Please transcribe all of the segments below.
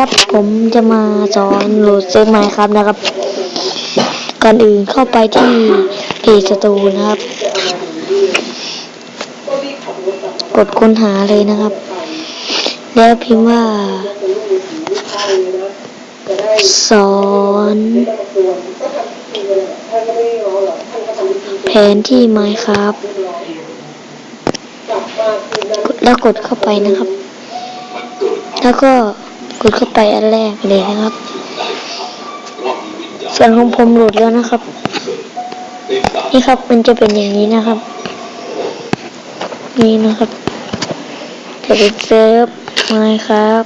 ครับผมจะมาสอนโหลดเซิร์ฟไมค์ครับนะครับ ก่อนอื่นเข้าไปที่เพจสตูนะครับ กดค้นหาเลยนะครับ แล้วพิมพ์ว่า สอนแผนที่ไมค์ครับ แล้วกดเข้าไปนะครับ แล้วก็ กดเข้าไปอันแรกเลยนะครับ ส่วนของผมโหลดแล้วนะครับ นี่ครับมันจะเป็นอย่างนี้นะครับ นี่นะครับจะเป็นเซิร์ฟไมค์ครับ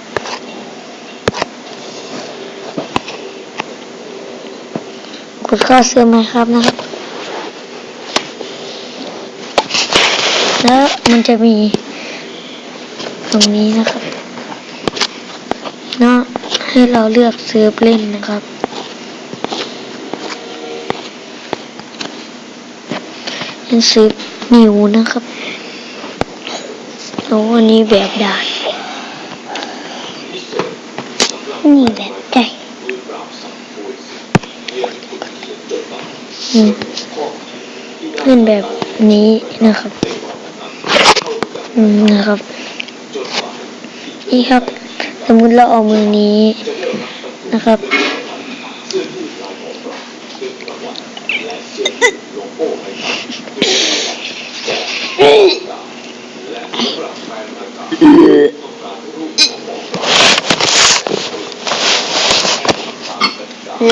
กดเข้าเซิร์ฟไมค์ครับนะครับ แล้วมันจะมีตรงนี้นะครับ ให้เราเลือกเซิร์ฟเล่นนะครับ เป็นเซิร์ฟนิวนะครับโอ้อันนี้แบบด่านนี่แบบใจอืมเล่นแบบนี้นะครับ อืมนะครับ นี่ครับ มมุติเราเอามือนี้นะครับ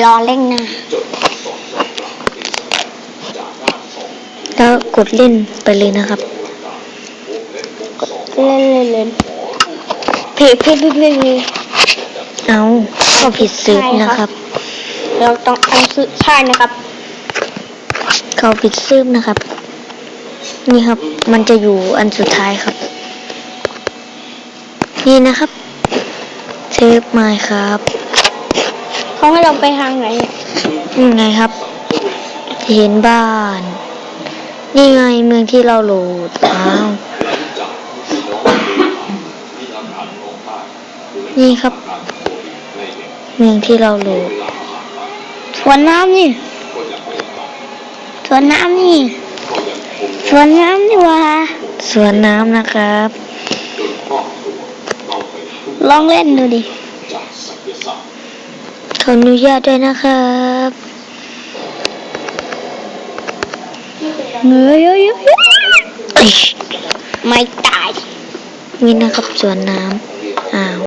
รอเล่นนะแล้วกดเล่นไปเลยนะครับเล่นเล่นเล่น เพจเพจเพจเพจเพจเอาก็ผิดซื้อนะครับ เราต้องเอาซื้อใช่นะครับ เขาผิดซื้อนะครับ นี่ครับ มันจะอยู่อันสุดท้ายครับ นี่นะครับเทปไมค์ครับเขาให้เราไปทางไหนเนี่ยนี่ไงครับ เห็นบ้าน นี่ไงเมืองที่เราโหลดอ้าว นี่ครับเมืองที่เราโหลดสวนน้ำนี่สวนน้ำนี่สวนน้ำนี่หวะสวนน้ำนะครับ ลองเล่นดูดิขออนุญาตด้วยนะครับเงยเยอะอิ๊ยไม่ตายนี่นะครับสวนน้ำอ้าว